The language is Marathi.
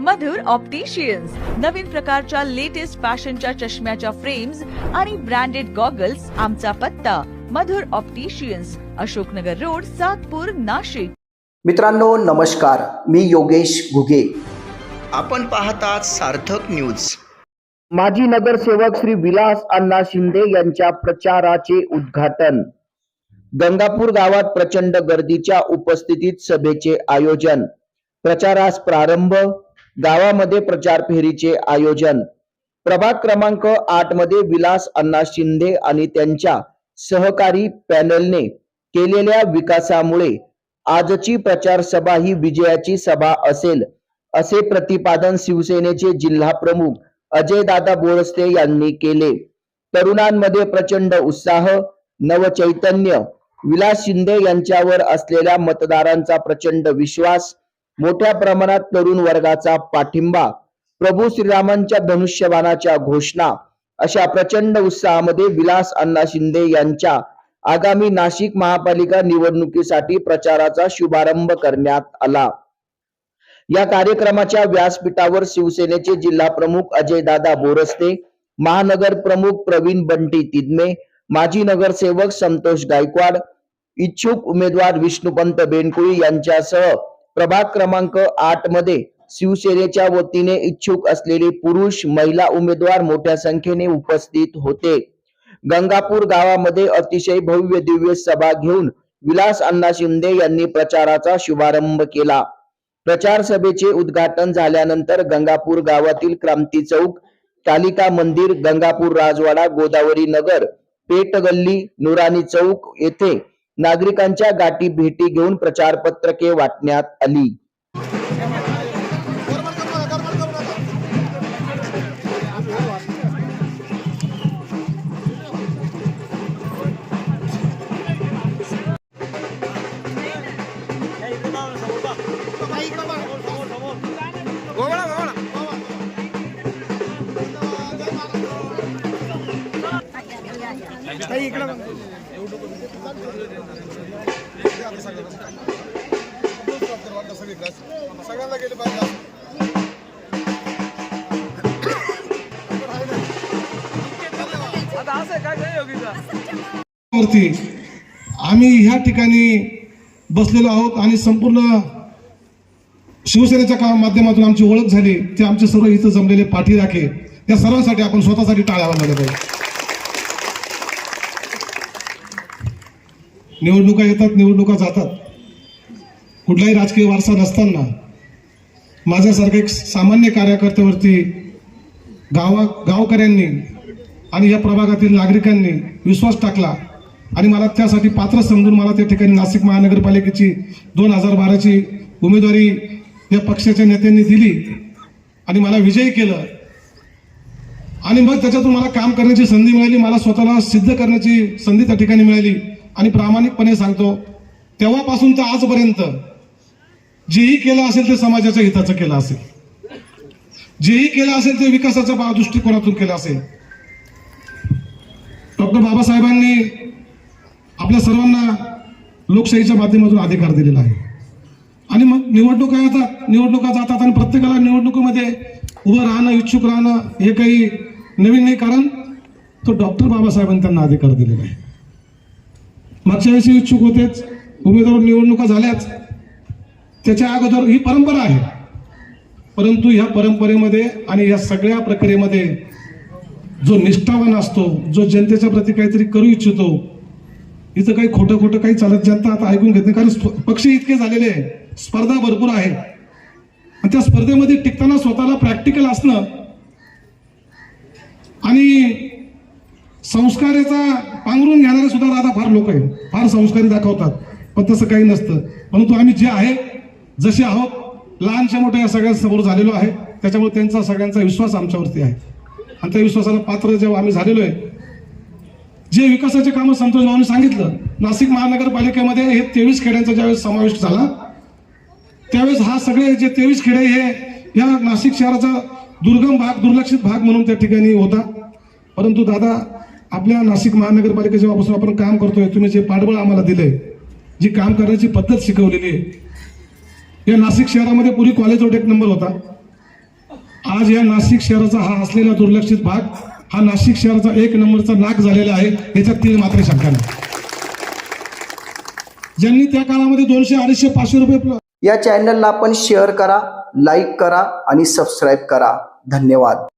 मधुर ऑप्टिशियन्स नवीन प्रकारच्या लेटेस्ट फॅशनच्या चष्म्याच्या फ्रेम्स आणि ब्रँडेड गॉगल्स आमचा पत्ता. Madhur opticians Ashoknagar road Satpur Nashik. मित्रांनो नमस्कार. मी योगेश घुगे. आपण पाहतात सार्थक न्यूज माजी नगरसेवक श्री विलास अण्णा शिंदे यांच्या प्रचाराचे उद्घाटन. गंगापूर गावात प्रचंड गर्दीच्या उपस्थितीत सभेचे आयोजन. प्रचारास प्रारंभ गावामध्ये प्रचार फेरीचे आयोजन. प्रभाग क्रमांक आठमध्ये विलास अण्णा शिंदे आणि त्यांच्या सहकारी पॅनलने केलेल्या विकासामुळे आजची प्रचार सभा ही विजयाची सभा असेल असे प्रतिपादन शिवसेनेचे जिल्हा प्रमुख अजयदादा बोरस्ते यांनी केले. तरुणांमध्ये प्रचंड उत्साह नवचैतन्य. विलास शिंदे यांच्यावर असलेल्या मतदारांचा प्रचंड विश्वास मोठ्या प्रमाणात तरुण वर्गाचा पाठिंबा. प्रभू श्रीरामांच्या धनुष्यबाणाच्या घोषणा. अशा प्रचंड उत्साहामध्ये विलास अण्णा शिंदे यांच्या आगामी नाशिक महापालिका निवडणुकीसाठी प्रचाराचा शुभारंभ करण्यात आला. या कार्यक्रमाच्या व्यासपीठावर शिवसेनेचे जिल्हा प्रमुख अजयदादा बोरस्ते महानगर प्रमुख प्रवीण बंटी तिदमे माजी नगरसेवक संतोष गायकवाड इच्छुक उमेदवार विष्णुपंत बेनकुळी यांच्यासह प्रभाग क्रमांक आठमध्ये शिवसेनेच्या वतीने इच्छुक असलेले पुरुष महिला उमेदवार मोठ्या संख्येने उपस्थित होते. गंगापूर गावामध्ये अतिशय भव्य दिव्य सभा घेऊन विलास अण्णा शिंदे यांनी प्रचाराचा शुभारंभ केला. प्रचार सभेचे उद्घाटन झाल्यानंतर गंगापूर गावातील क्रांती चौक कालिका मंदिर गंगापूर राजवाडा गोदावरी नगर पेट गल्ली नुरानी चौक येथे नागरिकांच्या गाठी भेटी घेऊन प्रचार पत्रके वाटण्यात आली. सगळ्यांना गेले पाहिजे वरती आम्ही ह्या ठिकाणी बसलेलो आहोत आणि संपूर्ण शिवसेनेच्या का माध्यमातून आमची ओळख झाली ते आमचे सर्व इथं जमलेले पाठीराखे या सर्वांसाठी आपण स्वतःसाठी टाळ्या वाजवल्या पाहिजे. निवडणुका येतात निवडणुका जातात. कुठलाही राजकीय वारसा नसताना माझ्यासारख्या एक सामान्य कार्यकर्त्यावरती गावा गावकऱ्यांनी आणि या प्रभागातील नागरिकांनी विश्वास टाकला आणि मला त्यासाठी पात्र समजून मला त्या ठिकाणी नाशिक महानगरपालिकेची दोन हजार बाराची उमेदवारी या पक्षाच्या नेत्यांनी दिली आणि मला विजयी केलं. आणि मग त्याच्यातून मला काम करण्याची संधी मिळाली मला स्वतःला सिद्ध करण्याची संधी त्या ठिकाणी मिळाली. आणि प्रामाणिकपणे सांगतो तेव्हापासून तर आजपर्यंत जेही केलं असेल ते समाजाच्या हिताचं केलं असेल. जेही केलं असेल ते विकासाच्या बा- दृष्टिकोनातून केलं असेल. डॉक्टर बाबासाहेबांनी आपल्या सर्वांना लोकशाहीच्या माध्यमातून अधिकार दिलेला आहे. आणि मग निवडणुका येतात निवडणुका जातात आणि प्रत्येकाला निवडणुकीमध्ये उभं राहणं इच्छुक राहणं हे काही नवीन नाही कारण तो डॉक्टर बाबासाहेबांनी त्यांना अधिकार दिलेला आहे. मागच्या वेळेस इच्छुक होतेच उमेदवार निवडणुका झाल्याच. त्याच्या अगोदर ही परंपरा आहे. परंतु ह्या परंपरेमध्ये आणि या सगळ्या प्रक्रियेमध्ये जो निष्ठावान असतो जो जनतेच्या प्रती काहीतरी करू इच्छितो इथं काही खोटं खोटं काही चालत जनता आता ऐकून घेत नाही कारण स्प- पक्ष इतके झालेले आहे स्पर्धा भरपूर आहे. आणि त्या स्पर्धेमध्ये टिकताना स्वतःला प्रॅक्टिकल असणं आणि संस्काराचा पांघरून घेणारे सुद्धा दादा फार लोक आहेत. फार संस्कारी दाखवतात. पण तसं काही नसतं. परंतु आम्ही जे आहे जसे आहोत लहानशा मोठ्या या सगळ्यांसमोर झालेलो आहे. त्याच्यामुळे त्यांचा सगळ्यांचा विश्वास आमच्यावरती आहे. आणि त्या विश्वासाला पात्र जेव्हा आम्ही झालेलो आहे जे विकासाचे कामं संतोष भाऊनी सांगितलं नाशिक महानगरपालिकेमध्ये हे तेवीस खेड्यांचा ज्यावेळेस समावेश झाला त्यावेळेस हा सगळे जे तेवीस खेडे हे या नाशिक शहराचा दुर्गम भाग दुर्लक्षित भाग म्हणून त्या ठिकाणी होता. परंतु दादा आपल्या नाशिक महानगरपालिका जेव्हापासून आपण काम करतोय. तुम्ही जे पाठबळ आम्हाला दिलंय जी काम करण्याची पद्धत शिकवलेली आहे या नाशिक शहरामध्ये पूर्वी कॉलेज रोड एक नंबर होता. आज या नाशिक शहराचा हा असलेला दुर्लक्षित भाग हा नाशिक शहराचा एक नंबरचा नाक झालेला आहे याच्यात तीन मात्र शंका नाही ज्यांनी त्या काळामध्ये दोनशे अडीचशे पाचशे रुपये या चॅनलला आपण शेअर करा लाईक करा आणि सबस्क्राईब करा. धन्यवाद.